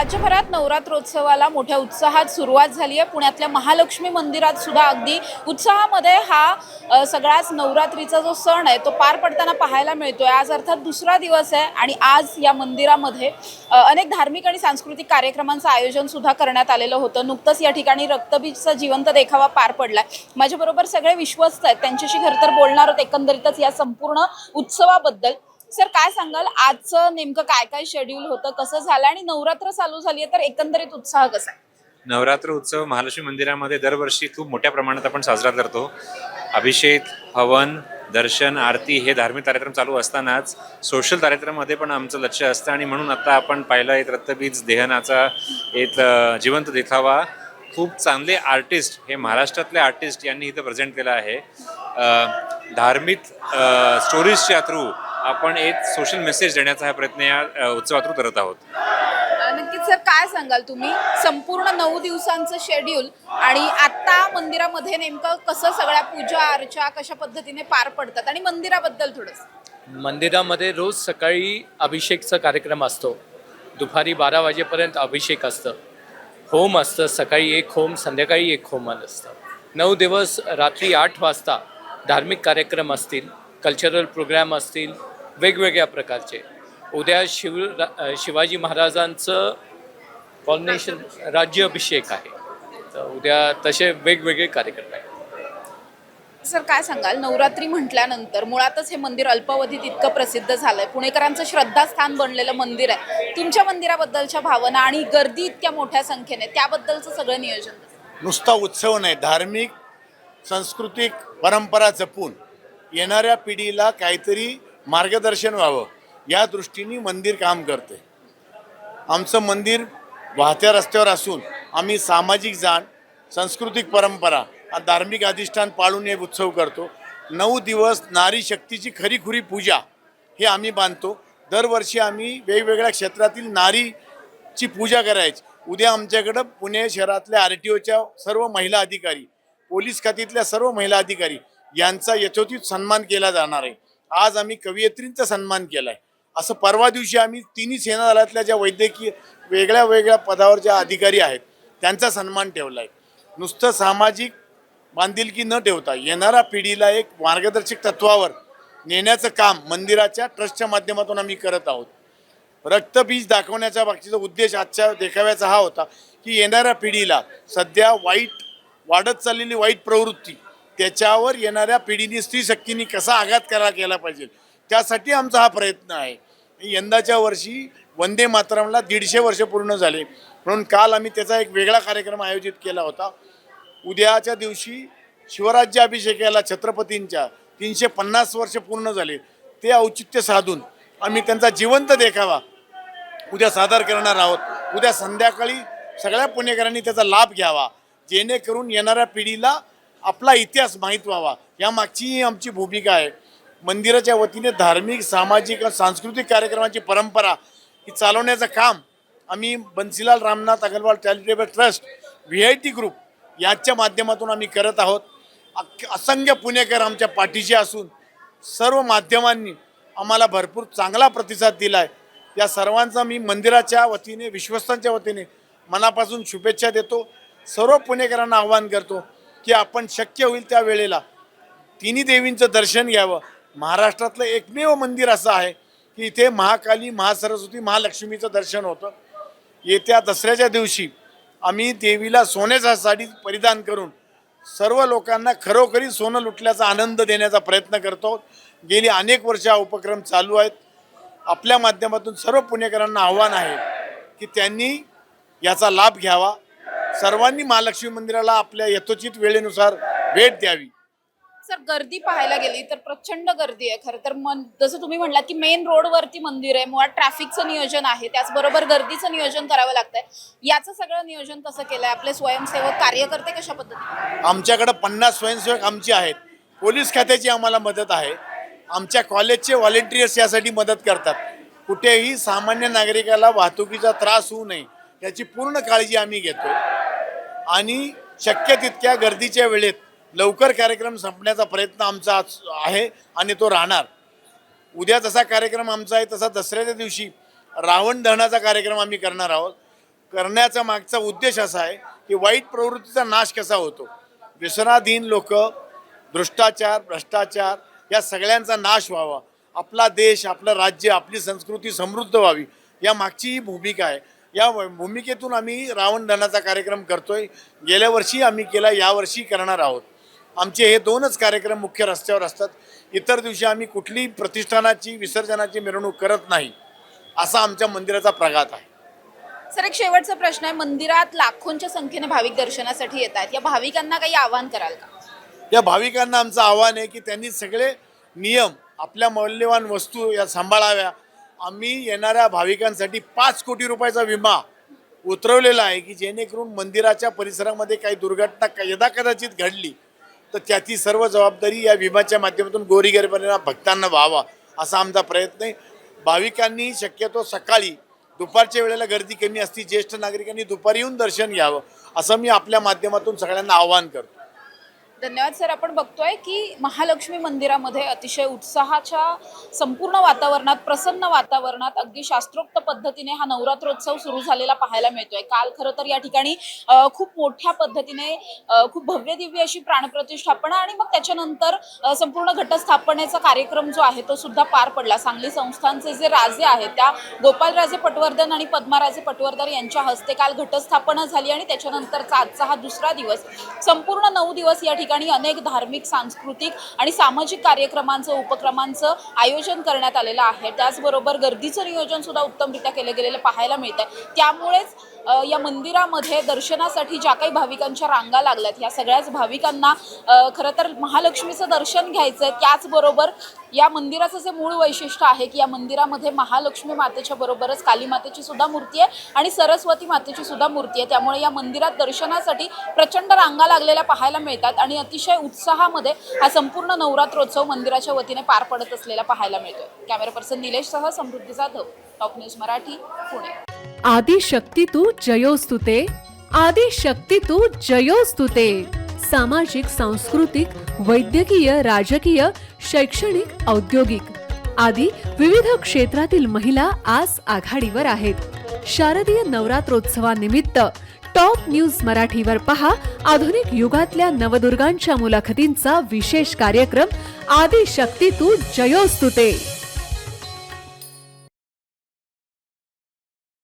राज्यभरात नवरात्रोत्सवाला मोठ्या उत्साहात सुरुवात झाली आहे. पुण्यातल्या महालक्ष्मी मंदिरात सुद्धा अगदी उत्साहामध्ये हा सगळाच नवरात्रीचा जो सण आहे तो पार पडताना पाहायला मिळतोय. आज अर्थात दुसरा दिवस आहे आणि आज या मंदिरामध्ये अनेक धार्मिक आणि सांस्कृतिक कार्यक्रमांचं आयोजन सुद्धा करण्यात आलेलं होतं. नुकतंच या ठिकाणी रक्तबीजचा जिवंत देखावा पार पडलाय. माझ्याबरोबर सगळे विश्वस्त आहेत. त्यांच्याशी खरं तर बोलणार आहोत एकंदरीतच या संपूर्ण उत्सवाबद्दल. सर काय सांगाल? आजचं नेमकं काय काय शेड्यूल होतं कसं झालं आणि नवरात्र चालू झाली आहे तर एकंदरीत उत्साह कसा आहे? नवरात्र उत्सव महालक्ष्मी मंदिरामध्ये दरवर्षी खूप मोठ्या प्रमाणात आपण साजरा करतो. अभिषेक हवन दर्शन आरती हे धार्मिक कार्यक्रम चालू असतानाच सोशल कार्यक्रममध्ये पण आमचं लक्ष असतं आणि म्हणून आता आपण पाहिलं एक रक्तबीज देहनाचा एक जिवंत देखावा. खूप चांगले आर्टिस्ट हे महाराष्ट्रातले आर्टिस्ट यांनी इथं प्रेझेंट केलं आहे. धार्मिक स्टोरीजच्या थ्रू आपण एक सोशल मेसेज देण्याचा हा प्रयत्न या उत्सवातून करत आहोत. नक्कीच सर काय सांगाल तुम्ही? संपूर्ण नऊ दिवसांचं शेड्यूल आणि आता मंदिरामध्ये नेमकं कसं सगळ्या पूजा अर्चा कशा पद्धतीने पार पडतात? आणि मंदिराबद्दल थोडंसं. मंदिरामध्ये रोज सकाळी अभिषेकचा कार्यक्रम असतो. दुपारी बारा वाजेपर्यंत अभिषेक असतं. होम असतं. सकाळी एक होम संध्याकाळी एक होमन असतं. नऊ दिवस रात्री आठ वाजता धार्मिक कार्यक्रम असतील कल्चरल प्रोग्राम असतील वेगवेगळ्या प्रकारचे. उद्या शिव रा- शिवाजी महाराजांचं कॉर्नेशन राज्याभिषेक आहे. तर उद्या तसे वेगवेगळे कार्यक्रम आहेत. सर काय सांगाल? नवरात्री म्हटल्यानंतर मुळातच हे मंदिर अल्पावधीत इतकं प्रसिद्ध झालंय. पुणेकरांचं श्रद्धास्थान बनलेलं मंदिर आहे. तुमच्या मंदिराबद्दलच्या भावना आणि गर्दी इतक्या मोठ्या संख्येने त्याबद्दलचं सगळं नियोजन? नुसता उत्सव नाही. धार्मिक सांस्कृतिक परंपरा जपून येणाऱ्या पिढीला काहीतरी मार्गदर्शन व्हावं. या दृष्टीने मंदिर काम करते. आमचं मंदिर वाहत्या रस्त्यावर असून आम्ही सामाजिक जाण सांस्कृतिक परंपरा आणि धार्मिक अधिष्ठान पाळून हे उत्सव करतो. नऊ दिवस नारी शक्तीची खरीखुरी पूजा हे आम्ही बांधतो. दरवर्षी आम्ही वेगवेगळ्या क्षेत्रातील नारीची पूजा करायची. उद्या आमच्याकडं पुणे शहरातल्या आर टी ओच्या सर्व महिला अधिकारी पोलीस खात्यातल्या सर्व महिला अधिकारी यांचा यथोचित सन्मान केला जाणार आहे. आज आम्ही कवयित्रींचा सन्मान केला आहे असं परवा दिवशी आम्ही तिन्ही सेना दलातल्या ज्या वैद्यकीय वेगळ्या वेगळ्या पदावर ज्या अधिकारी आहेत त्यांचा सन्मान ठेवला आहे नुसतं सामाजिक बांधिलकी न ठेवता येणाऱ्या पिढीला एक मार्गदर्शक तत्वावर नेण्याचं काम मंदिराच्या ट्रस्टच्या माध्यमातून आम्ही करत आहोत. रक्तबीज दाखवण्याच्या बाबतीचा उद्देश आजच्या देखाव्याचा हा होता की येणाऱ्या पिढीला सध्या वाईट वाढत चाललेली वाईट प्रवृत्ती त्याच्यावर येणाऱ्या पिढीने स्त्री शक्तीने कसा आघात करा केला पाहिजे? त्यासाठी आमचा हा प्रयत्न आहे. यंदाच्या वर्षी वंदे मातरमला दीडशे वर्ष पूर्ण झाले. म्हणून काल आम्ही त्याचा एक वेगळा कार्यक्रम आयोजित केला होता. उद्याच्या दिवशी शिवराज्याभिषेकाला छत्रपतींच्या तीनशे पन्नास वर्ष पूर्ण झाले. ते औचित्य साधून आम्ही त्यांचा जिवंत देखावा उद्या सादर करणार आहोत. उद्या संध्याकाळी सगळ्या पुणेकरांनी त्याचा लाभ घ्यावा. जेणेकरून येणाऱ्या पिढीला आपला इतिहास माहीत व्हावा. या मागची आमची भूमिका आहे. मंदिराच्या वतीने धार्मिक सामाजिक आणि सांस्कृतिक कार्यक्रमाची परंपरा ही चालवण्याचं काम आम्ही Bansilal Ramnath Agarwal charitable trust V I T group याच्या माध्यमातून आम्ही करत आहोत. असंख्य पुणेकर आमच्या पाठीशी असून सर्व माध्यमांनी आम्हाला भरपूर चांगला प्रतिसाद दिला आहे या सर्वांचा मी मंदिराच्या वतीने विश्वस्तांच्या वतीने मनापासून शुभेच्छा देतो. सर्व पुणेकरांना आवाहन करतो. की आपण शक्य होईल त्या वेळेला तिन्ही देवींचं दर्शन घ्यावं. महाराष्ट्रातलं एकमेव मंदिर असं आहे की इथे महाकाली महासरस्वती महालक्ष्मीचं दर्शन होतं. येत्या दसऱ्याच्या दिवशी आम्ही देवीला सोन्याचा साडी परिधान करून सर्व लोकांना खरोखरी सोनं लुटल्याचा आनंद देण्याचा प्रयत्न करतो. गेली अनेक वर्ष हा उपक्रम चालू आहेत. आपल्या माध्यमातून सर्व पुणेकरांना आव्हान आहे की त्यांनी याचा लाभ घ्यावा. सर्वांनी महालक्ष्मी मंदिराला आपल्या यथोचित वेळेनुसार भेट द्यावी. जर गर्दी पाहायला गेली तर प्रचंड गर्दी आहे. खरं तर मन जसं तुम्ही म्हणलात की मेन रोडवरती मंदिर आहे. मुळात ट्रॅफिकचं नियोजन आहे. त्याचबरोबर गर्दीचं नियोजन करावं लागतंय. याचं सगळं नियोजन कसं केलंय? आपले स्वयंसेवक कार्यकर्ते कशा पद्धतीने? आमच्याकडं पन्नास स्वयंसेवक आमचे आहेत. पोलीस खात्याची आम्हाला मदत आहे. आमच्या कॉलेजचे व्हॉलेंटियर्स यासाठी मदत करतात. कुठेही सामान्य नागरिकाला वाहतुकीचा त्रास होऊ नये. याची पूर्ण काळजी आम्ही घेतो आणि शक्य तितक्या गर्दीच्या वेळेत लवकर कार्यक्रम संपण्याचा प्रयत्न आमचा आहे आणि तो राहणार. उद्या जसा कार्यक्रम आमचा आहे तसा दसऱ्याच्या दिवशी रावण दहनाचा कार्यक्रम आम्ही करणार आहोत. करण्याचा मागचा उद्देश असा आहे की वाईट प्रवृत्तीचा नाश कसा होतो? व्यसनाधीन लोक भ्रष्टाचार भ्रष्टाचार या सगळ्यांचा नाश व्हावा. आपला देश आपलं राज्य आपली संस्कृती समृद्ध व्हावी. या मागची ही भूमिका आहे. या भूमिकेतून आम्ही रावण दहनाचा कार्यक्रम करतोय. गेल्या वर्षी आम्ही केला यावर्षी करणार आहोत. आमचे हे दोनच कार्यक्रम मुख्य रस्त्यावर असतात. इतर दिवशी आम्ही कुठलीही प्रतिष्ठानाची विसर्जनाची मिरवणूक करत नाही असा आमच्या मंदिराचा प्रघात आहे. सर एक शेवटचा प्रश्न आहे. मंदिरात लाखोंच्या संख्येने भाविक दर्शनासाठी येत आहेत या भाविकांना काही आवाहन कराल का? या भाविकांना आमचं आव्हान आहे की त्यांनी सगळे नियम आपल्या मौल्यवान वस्तू या सांभाळाव्या. आम्ही येणाऱ्या भाविकांसाठी पाच कोटी रुपयाचा विमा उतरवलेला आहे की जेणेकरून मंदिराच्या परिसरामध्ये काही दुर्घटना यदा यदाकदाचित घडली तर त्याची सर्व जबाबदारी या विम्याच्या माध्यमातून गोरीगरिबांना भक्तांना व्हावा असा आमचा प्रयत्न आहे. भाविकांनी शक्यतो सकाळी दुपारच्या वेळेला गर्दी कमी असती ज्येष्ठ नागरिकांनी दुपारी येऊन दर्शन घ्यावं असं मी आपल्या माध्यमातून सगळ्यांना आवाहन करतो. धन्यवाद सर. आपण बघतोय की महालक्ष्मी मंदिरामध्ये अतिशय उत्साहाच्या संपूर्ण वातावरणात प्रसन्न वातावरणात अगदी शास्त्रोक्त पद्धतीने हा नवरात्रोत्सव सुरू झालेला पाहायला मिळतोय. काल खरं तर या ठिकाणी खूप मोठ्या पद्धतीने खूप भव्य दिव्य अशी प्राणप्रतिष्ठापना आणि मग त्याच्यानंतर संपूर्ण घटस्थापनेचा कार्यक्रम जो आहे तो सुद्धा पार पडला. सांगली संस्थानचे जे राजे आहेत त्या गोपालराजे पटवर्धन आणि पद्माराजे पटवर्धन यांच्या हस्ते काल घटस्थापना झाली आणि त्याच्यानंतरचा आजचा हा दुसरा दिवस संपूर्ण नऊ दिवस या ठिकाणी ठिकाणी अनेक धार्मिक सांस्कृतिक आणि सामाजिक कार्यक्रमांचं उपक्रमांचं आयोजन करण्यात आलेलं आहे. त्याचबरोबर गर्दीचं नियोजन सुद्धा उत्तमरित्या केलं गेलेलं पाहायला मिळत आहे त्यामुळेच या मंदिरामध्ये दर्शनासाठी ज्या काही भाविकांच्या रांगा लागल्यात ह्या सगळ्याच भाविकांना खरं तर महालक्ष्मीचं दर्शन घ्यायचं आहे त्याचबरोबर या मंदिराचं जे मूळ वैशिष्ट्य आहे की या मंदिरामध्ये महालक्ष्मी मातेच्या बरोबरच काली मातेची सुद्धा मूर्ती आहे आणि सरस्वती मातेची सुद्धा मूर्ती आहे. त्यामुळे या मंदिरात दर्शनासाठी प्रचंड रांगा लागलेल्या पाहायला मिळतात आणि अतिशय उत्साहामध्ये हा संपूर्ण नवरात्रोत्सव मंदिराच्या वतीने पार पडत असलेला पाहायला मिळतोय. कॅमेरा पर्सन निलेशसह समृद्धी जाधव टॉप न्यूज मराठी पुणे. आदिशक्ती तू जयोस्तुते आदिशक्ती तू जयोस्तुते. सामाजिक सांस्कृतिक वैद्यकीय राजकीय शैक्षणिक औद्योगिक आदी विविध क्षेत्रातील महिला आज आघाडीवर आहेत. शारदीय नवरात्रोत्सवानिमित्त टॉप न्यूज मराठीवर पहा आधुनिक युगातल्या नवदुर्गांच्या मुलाखतींचा विशेष कार्यक्रम आदिशक्ती तू जयोस्तुते.